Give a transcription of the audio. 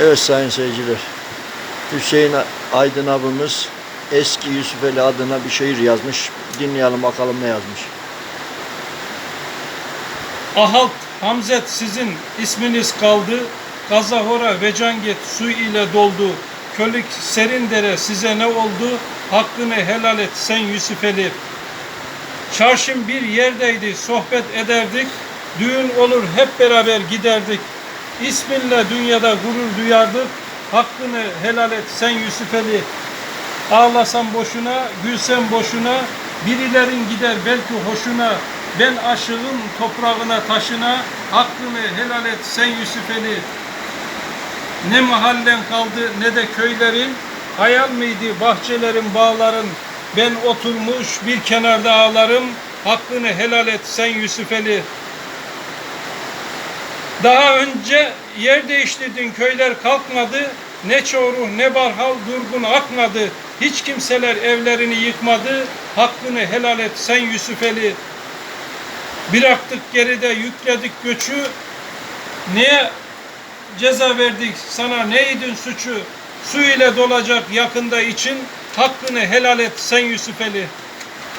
Evet sayın seyirciler. Hüseyin Aydın abimiz eski Yusufeli adına bir şiir yazmış. Dinleyelim bakalım ne yazmış. Ahalt Hamzet sizin isminiz kaldı. Gazahora ve Canget su ile doldu. Kölük serin dere size ne oldu? Hakkını helal et sen Yusufeli. Çarşım bir yerdeydi sohbet ederdik. Düğün olur hep beraber giderdik. İsminle dünyada gurur duyardık. Hakkını helal et sen Yusufeli. Ağlasam boşuna, gülsem boşuna, birilerin gider belki hoşuna. Ben aşığım toprağına taşına, hakkını helal et sen Yusufeli. Ne mahallen kaldı ne de köylerin, hayal miydi bahçelerin bağların. Ben oturmuş bir kenarda ağlarım, hakkını helal et sen Yusufeli. Daha önce yer değiştirdin köyler kalkmadı. Ne çoruh ne barhal durgun akmadı. Hiç kimseler evlerini yıkmadı. Hakkını helal et sen Yusufeli. Bıraktık geride yükledik göçü. Neye ceza verdik sana neydin suçu? Su ile dolacak yakında için. Hakkını helal et sen Yusufeli.